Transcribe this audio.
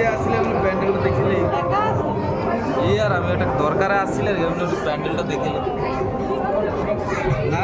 যে আসলে আপনি প্যান্ডেলটা দেখিলে এই আর আমি ওটা দরকারে আসছিলাম এমনি প্যান্ডেলটা দেখে না